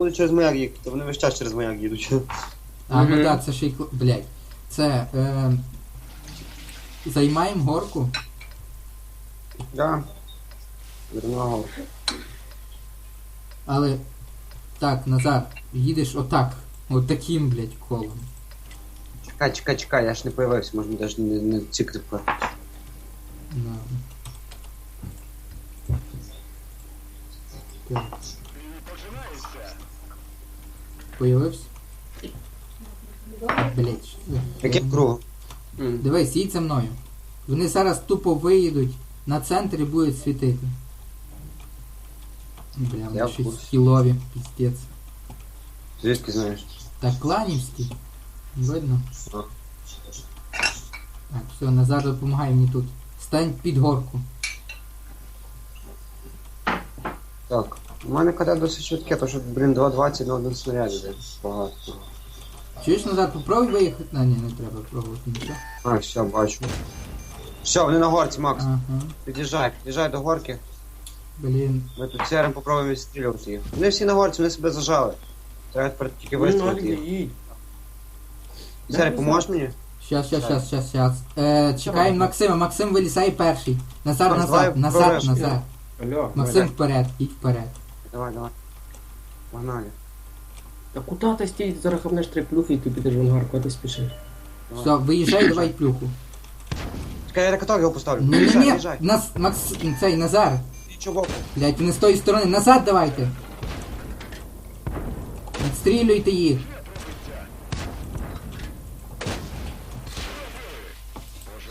будуть через маяк їхати, вони весь час через маяк їдуть. А, ну Мгм. так, це ще й. кл- Блядь. Це. Е, займаємо горку. Да. Верного. Але. Так, назад. Їдеш отак. От таким, блядь, колом. Чекай, чекай, чекай, я ж не появився, може навіть не, не цікрити. Да. Так. Появився? Блять. Яким кругом? Дивись, їдь за мною. Вони зараз тупо виїдуть на центр і будуть світити. Бля, Я вони в щось курсі. хілові, піздець. Звідки знаєш? Так, кланівський. Видно? А. Так, все, Назар допомагай мені тут. Стань під горку. Так. У мене КД досить швидке, то що, блін, 2.20 на один снаряді, де багато. Чуєш назад, попробуй виїхати. А, ні, не треба пробувати нічого. А, все, бачу. Все, вони на горці, Макс. Ага. Під'їжджай, під'їжджай до горки. Блін. Ми тут сірим попробуємо відстрілювати їх. Вони всі на горці, вони себе зажали. Треба тепер тільки Ну, вистрілити їх. їдь. Поможеш мені? Щас, щас, щас, щас, щас. Е, чекаємо Максима. Максим вилізай перший. Назар, Макс, назад, назад, назад. Алло, Максим вперед, їдь вперед. Давай, давай. Погнали. Та куди ти стій, ти зараз хапнеш три плюхи і ти підеш в ангар, куди ти спішиш? Давай. Все, виїжджай, давай плюху. Чекай, я на каток його поставлю. Ні, ні, Виїжджай, ні, виїжджай. нас, Макс, цей, Назар. Нічого. Блять, вони з тої сторони. Назад давайте. Відстрілюйте їх.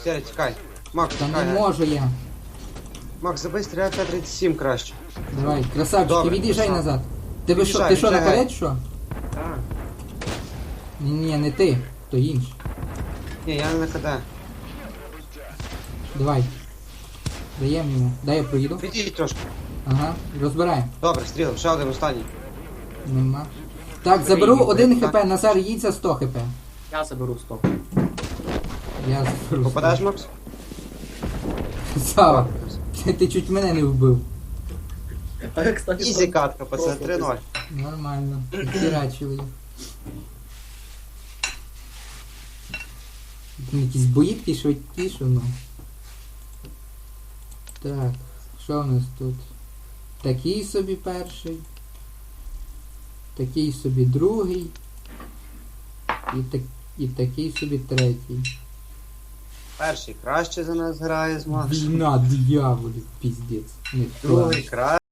Сірий, тікай. Макс, Та тікай. не можу я. Макс, забий стріляй 5.37 краще. Давай, красавчики, Добре, від'їжджай красава. назад. Тебе що, Від'їжджай, ти що, від'їжджай. наперед що? Так. Ні, ні, не ти, то інший. Ні, я не на КД. Давай. Даємо йому. Дай я проїду. Підійдь трошки. Ага, розбираємо. Добре, стріл, ще один останній. Нема. Так, заберу Приїду, один так. хп, Назар, їдь за 100 хп. Я заберу стоп. Я заберу. Попадаєш, Макс? Сава, ти чуть мене не вбив. А я, кстати, Ізі катка, пацан, 3-0. Нормально. Херачили їх. Там Якісь бої пішли, ті, ну. Так, що у нас тут? Такий собі перший. Такий собі другий. І, так, і такий собі третій. Перший краще за нас грає з Максом. Війна дияволів, піздець. Другий краще.